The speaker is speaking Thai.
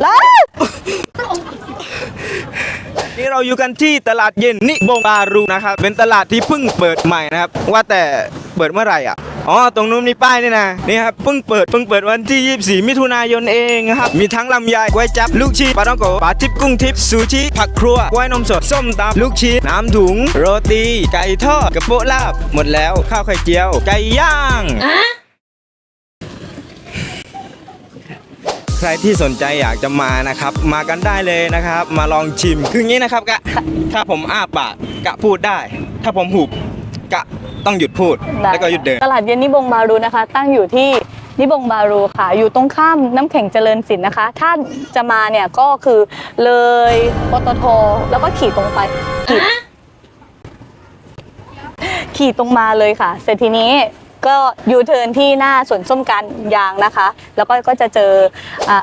แล้วนี่เราอยู่กันที่ตลาดเย็นนิบงบารูนะครับ เป็นตลาดที่เพิ่งเปิดใหม่นะครับ ว่าแต่เปิดเมื่อไหร่อะอ๋อตรงนู้นมีป้ายนี่นะนี่ครับเพิ่งเปิดเพิ่งเปิดวันที่ 24 มิถุนายนเองครับมีทั้งลำไยก๋วยจับ ลูกชีปลาต้องโกปลาทิพกุ้งทิพซูชิผักครัวกล้วยนมสดส้มตำลูกชีน้ำถุง โรตี ไก่ทอดกระโปะลาบ หมดแล้วข้าวไข่เจียวไก่ย่าง ใครที่สนใจอยากจะมานะครับ มากันได้เลยนะครับ มาลองชิมคืองี้นะครับกะถ้าผมอ้าปากกะพูดได้ ถ้าผมหุบกะต้องหยุดพูดแล้วก็หยุดเดินตลาดเย็นนิบงบารูนะคะ ตั้งอยู่ที่นิบงบารูค่ะ อยู่ตรงข้ามน้ำแข็งเจริญสินนะคะ ถ้าจะมาเนี่ยก็คือเลยปตทแล้วก็ขี่ตรงไปขี่ขี่ตรงมาเลยค่ะ เสร็จทีนี้ ก็ยูเทิร์นที่หน้าสวนส้มกันยางนะคะ แล้วก็ก็จะเจออะ